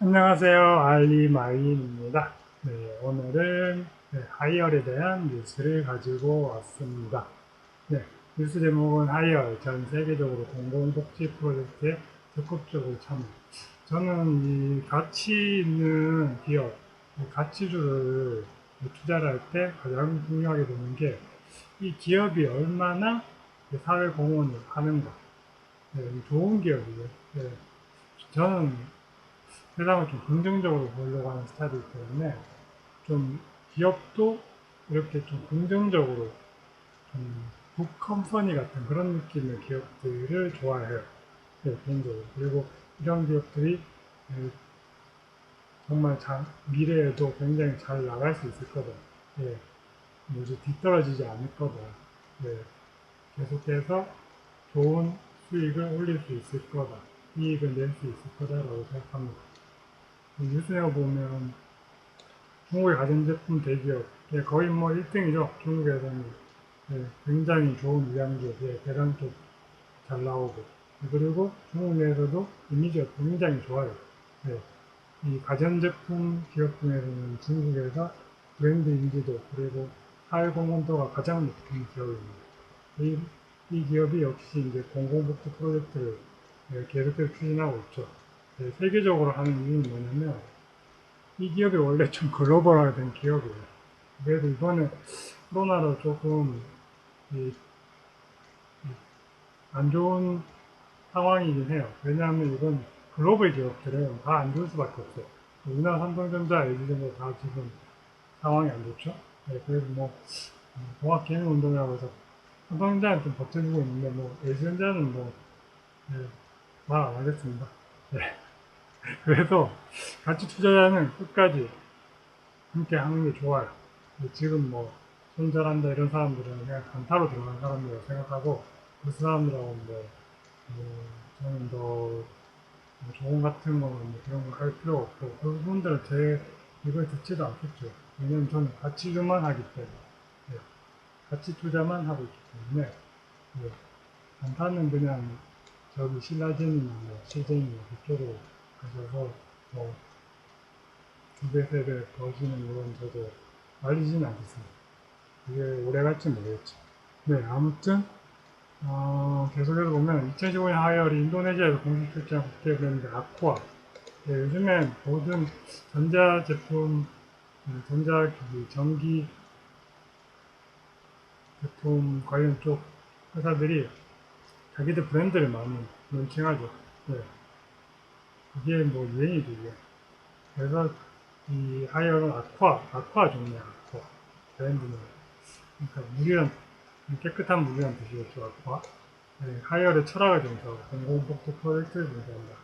안녕하세요. 알리마이입니다. 네, 오늘은 네, 하이얼에 대한 뉴스를 가지고 왔습니다. 네, 뉴스 제목은 하이얼 전 세계적으로 공공복지 프로젝트에 적극적으로 참여. 저는 이 가치 있는 기업, 가치주를 투자를 할 때 가장 중요하게 보는 게 이 기업이 얼마나 사회 공헌을 하는가. 네, 좋은 기업이에요. 네, 저는 세상을 좀 긍정적으로 보려고 하는 스타일이기 때문에 좀 기업도 이렇게 좀 긍정적으로 좀 굿컴퍼니 같은 그런 느낌의 기업들을 좋아해요. 네, 개인적으로. 그리고 이런 기업들이 네, 정말 잘, 미래에도 굉장히 잘 나갈 수 있을 거다. 예, 뭐지, 뒤떨어지지 않을 거다. 예, 계속해서 좋은 수익을 올릴 수 있을 거다. 이익을 낼 수 있을 거다라고 생각합니다. 뉴스에 보면 중국의 가전제품 대기업 예, 거의 뭐 1등이죠. 중국에서는 예, 굉장히 좋은 위안기업, 예, 대량 쪽잘 나오고 그리고 중국 내에서도 이미지가 굉장히 좋아요. 예, 이 가전제품 기업 중에서는 중국에서 브랜드 인지도 그리고 사회 공헌도가 가장 높은 기업입니다. 이, 이 기업이 역시 이제 공공복지 프로젝트를 예, 계속해서 추진하고 있죠. 네, 세계적으로 하는 이유는 뭐냐면 이 기업이 원래 좀 글로벌화된 기업이에요. 그래도 이번에 코로나로 조금 이, 안 좋은 상황이긴 해요. 왜냐하면 이건 글로벌 기업들은 다 안 좋을 수밖에 없어요. 우리나라 삼성전자, LG전자 다 지금 상황이 안 좋죠. 네, 그래서 뭐 종합 개인 운동이라고 해서 삼성전자는 좀 버텨주고 있는데 뭐 LG전자는 뭐 네, 말안 하겠습니다. 네. 그래서 같이 투자자는 끝까지 함께 하는 게 좋아요. 지금 뭐 손절한다 이런 사람들은 그냥 단타로 들어가는 사람들이라고 생각하고 그 사람들하고 뭐, 뭐 저는 더뭐 조언 같은 거는 뭐 그런 거할 필요 없고 그분들은 제 이걸 듣지도 않겠죠. 왜냐면 저는 가치주만 하기 때문에 네. 가치 투자만 하고 있기 때문에 네. 단타는 그냥 저기 신라젠이나 뭐 실젠이나 그쪽으로 가셔서 뭐 두 배 세 배 버시는 이런 저도 말리지는 않겠습니다. 이게 오래 갈지 모르겠죠. 네, 아무튼 어, 계속해서 보면 2015년 하이얼이 인도네시아에서 공식 출시한 국제 브랜드 아쿠아 네, 요즘엔 모든 전자 제품 음, 전자기기, 전기 제품 관련 쪽 회사들이 자기들 브랜드를 많이 론칭하죠. 네. 그게 뭐 유행이죠, 이게. 그래서 이 하이어는 아쿠아, 아쿠아 종류야, 아쿠아. 브랜드는. 그러니까 물이란, 깨끗한 물이란 뜻이겠죠, 아쿠아. 네, 하이어의 철학을 정서하고 공공복지 프로젝트를 정서한다.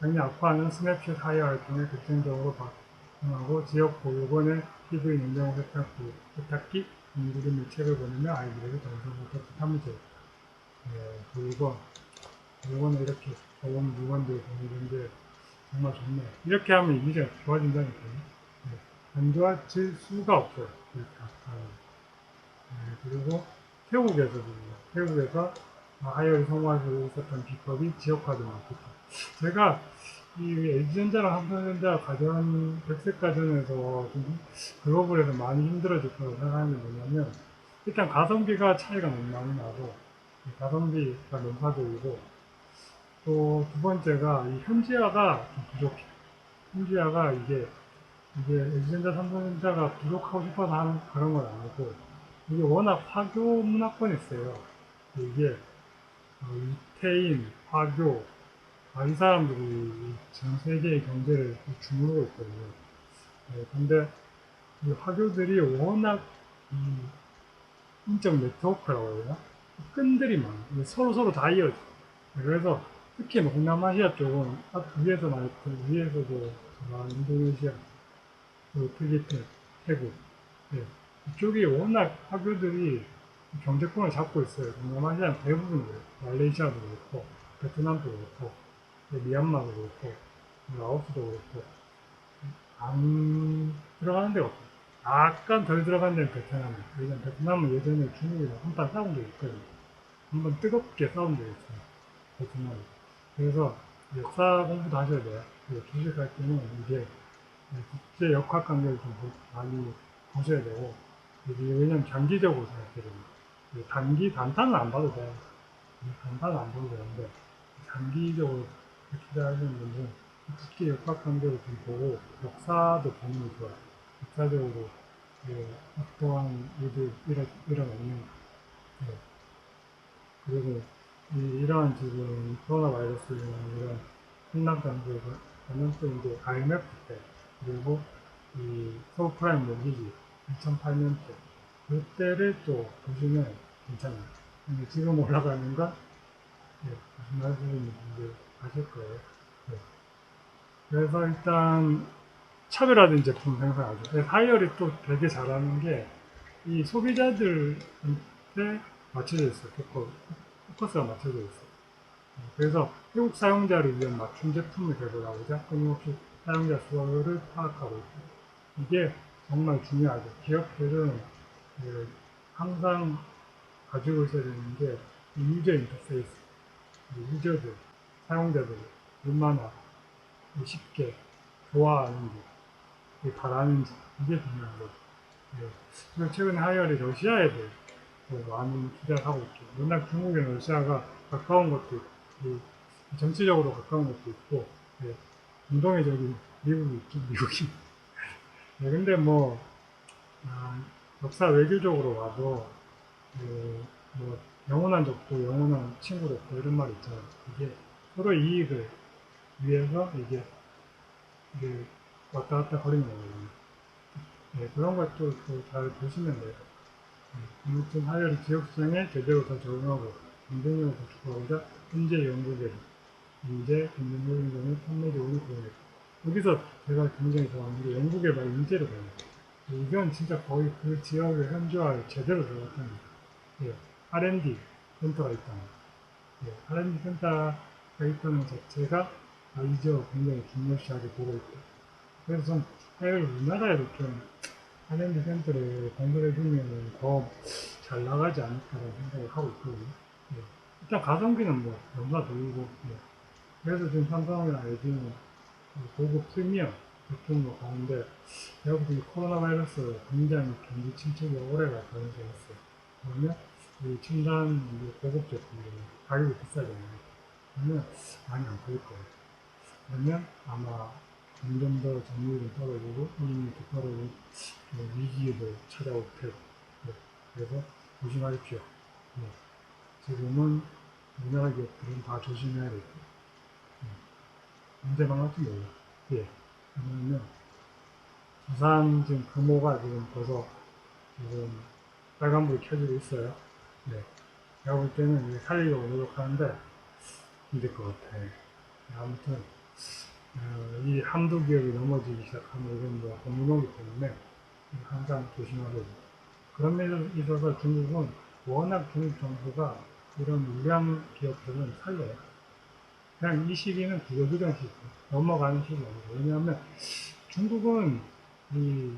당연히 아쿠아는 스냅핏 하이어를 통해 결정적으로 발행하고 지역 보육원의 PV 냉장 세탁기, 세탁기, 인구를 밀책을 보내며 아이들에게 정서부터 부담을 제공다 네, 보육원, 보육원에 이렇게 좋은 물건들 게 정말 좋네. 이렇게 하면 이미지가 좋아진다니까요. 네. 안 좋아질 수가 없어요. 이렇게. 네, 그리고 태국에서도, 태국에서 하이어를 성공할 수 있었던 비법이 지역화됩니다. 제가 이 LG전자랑 삼성전자 가전, 백색 가전에서 좀 글로벌에서 많이 힘들어질 거라고 생각하는 게 뭐냐면, 일단 가성비가 차이가 너무 많이 나고, 가성비가 논사적이고, 또 두 번째가 이 현지화가 좀 부족해. 현지화가 이게 이게 LG전자, 삼성전자가 부족하고 싶어서 하는 그런 건 아니고 이게 워낙 화교 문화권이 있어요. 이게 어, 이태인, 화교, 아, 이 사람들이 전 세계의 경제를 주무르고 있거든요. 네, 근데 이 화교들이 워낙 이 인적 네트워크라고 되나? 끈들이 많아. 서로 서로 다 이어져. 그래서 특히 뭐 동남아시아 쪽은 위에서 말했던 위에서도 아, 인도네시아, 그 필리핀, 태국, 네. 이쪽이 워낙 화교들이 경제권을 잡고 있어요. 동남아시아 대부분 그래요. 말레이시아도 그렇고, 베트남도 그렇고, 네, 미얀마도 그렇고, 라오스도 그렇고, 안 들어가는 데가 없어요. 약간 덜 들어간 데는 베트남이에요. 왜냐면 베트남은 예전에 중국이랑 한판 싸운 적이 있거든요. 한번 뜨겁게 싸운 적이 있어요. 베트남이. 그래서 역사 공부도 하셔야 돼요. 그 주식할 때는 이게 국제 역학 관계를 좀 보- 많이 보셔야 되고 이게 왜냐면 장기적으로. 이 단기 단타는 안 봐도 돼요. 이 단타는 안 봐도 되는데 장기적으로 투자 하시는 분들은 국제 역학 관계를 좀 보고 역사도 보는 게 좋아요. 역사적으로 그 어떠한 일이 일어, 일어났는가. 네. 그리고 이, 이러한 지금 코로나 바이러스나 이런 혼란감들과 관련해서 이제 IMF 때 그리고 이 서브프라임 모기지 2008년 때 그때를 또 보시면 괜찮아요. 근데 지금 올라가는 건 예, 무슨 말씀인지 이제 아실 거예요. 네. 그래서 일단 차별화된 제품 생산하죠. 하이얼이 또 되게 잘하는 게 이 소비자들한테 맞춰져 있어요. 포커, 포커스가 맞춰져 있어요. 그래서 한국 사용자를 위한 맞춤 제품을 개발하고자 끊임없이 사용자 수요를 파악하고 있고 이게 정말 중요하죠. 기업들은 그 항상 가지고 있어야 되는 게 유저 인터페이스, 이 유저들, 사용자들 얼마나 쉽게 좋아하는지, 바라는지 이게 중요한 거죠. 네. 최근에 하이얼이 러시아에 대해 많은 투자를 하고 있죠. 워낙 중국이나 러시아가 가까운 것도 있고, 이 정치적으로 가까운 것도 있고, 네. 운동회적인 미국이 있죠, 미국이. 네, 근데 뭐, 아, 역사 외교적으로 와도, 그, 뭐, 영원한 적도 영원한 친구도 없고 이런 말이 있잖아요. 이게 서로 이익을 위해서 이게, 왔다 갔다 거리는 거거든요. 네, 그런 것도 또잘 보시면 돼요. 네, 아무튼 하이얼이 지역시장에 제대로 더 적응하고 경쟁력을 구축하고자 현재 연구계를 인재, 경쟁력 등의 판매력을 보여냈다. 여기서 제가 굉장히 좋아하는 게 연구개발 인재를 보여요. 이건 진짜 거의 그 지역의 현지화에 제대로 들어갔다는 거예요. 예, R&D 센터가 있다는 거예요. 예, R&D 센터가 있다는 자체가 아, 이 지역 굉장히 중요시하게 보고 있다. 그래서 좀 해외 우리나라에도 좀 R&D 센터를 건설해 주면 더 잘 나가지 않을까라는 생각을 하고 있거든요. 예. 일단 가성비는 뭐 너무나 들고 예. 그래서 지금 삼성이나 LG는 고급 프리미엄 제품으로 가는데 제가 볼때 코로나 바이러스 굉장히 경기 침체가 오래 갈 가능성이 있어요. 그러면 이 첨단 이 고급 제품들은 가격이 비싸잖아요. 그러면 많이 안 팔릴 거예요. 그러면 아마 점점 더 점유율이 떨어지고 떨어지고 좀 위기를 찾아올 테고 네. 그래서 조심하십시오. 네. 지금은 우리나라 기업들은 다 조심해야 되고 언제 망할지 몰라. 예. 왜냐면 부산 지금 금호가 지금 벌써 지금 빨간불이 켜지고 있어요. 네. 제가 볼 때는 살리려고 노력하는데 힘들 것 같아. 네, 아무튼 어, 이 한두 기업이 넘어지기 시작하면 이건 뭐 공문오기 때문에 항상 조심하고 그런 면에 있어서 중국은 워낙 중국 정부가 이런 유량 기업들은 살려요. 그냥 이 시기는 구조조정 시기, 넘어가는 시기예요. 왜냐하면 중국은 이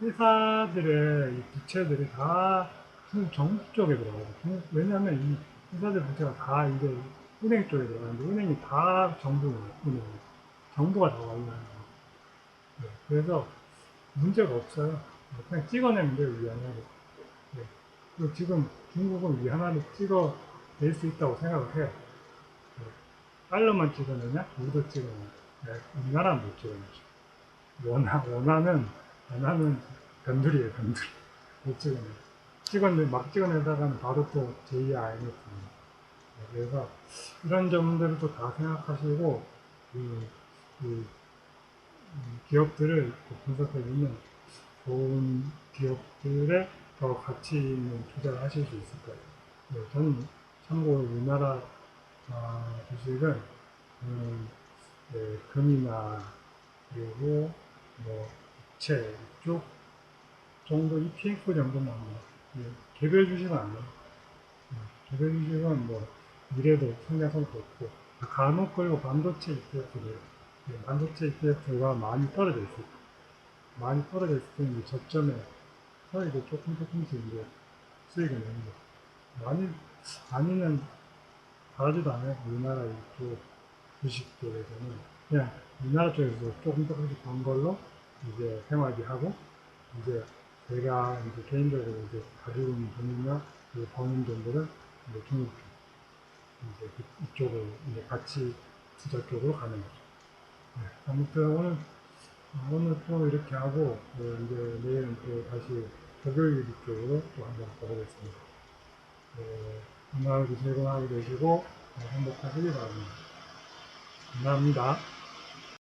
회사들의 이 부채들이 다 중국 정부 쪽에 들어가요. 왜냐하면 이 회사들 부채가 다 이제 은행 쪽에 들어가는데 은행이 다 정부 은행이에요. 정부가 다 관리하는 거예요. 네, 그래서 문제가 없어요. 그냥 찍어내면 돼요, 위안화를. 네. 그리고 지금 중국은 위안화를 찍어낼 수 있다고 생각을 해요. 네. 달러만 찍어내냐? 우리도 찍어내냐? 네. 우리나라는 못 찍어내죠. 원화, 원화는, 원화는 변두리에요, 변두리. 못 찍어내. 찍어내, 막 찍어내다가는 바로 또 제2의 IMF입니다. 네, 그래서 이런 점들을 또다 생각하시고, 그, 그, 음, 기업들을 또 분석해주면 좋은 기업들에 더 가치 있는 투자를 하실 수 있을 거예요. 네, 저는 참고로 우리나라 어, 주식은 음, 네, 금이나 그리고 뭐 부채 이쪽 정도 ETF 정도만 뭐, 예, 개별 주식은 안 해요. 예, 개별 주식은 뭐 미래도 성장성도 없고 간혹 그리고 반도체 ETF들 예, 반도체 ETF가 많이 떨어져 있어요. 많이 떨어져 있을 때는 이 저점에 서 이제 조금 조금씩 이제 수익을 내는 거. 많이, 많이는 바라지도 않아요. 우리나라 이쪽 주식 쪽에서는 그냥 우리나라 쪽에서 조금 조금씩 번 걸로 이제 생활비 하고 이제 제가 이제 개인적으로 이제 가지고 있는 돈이나 그 버는 돈들은 이제 중국 쪽 이제 그- 이쪽으로 이제 같이 투자 쪽으로 가는 거죠. 네, 아무튼 오늘 오늘 또 이렇게 하고 그 이제 내일은 또 다시 목요일 쪽으로 또 한번 가보겠습니다. 하루도 즐거운 하루 되시고 네, 행복하시기 바랍니다. 감사합니다.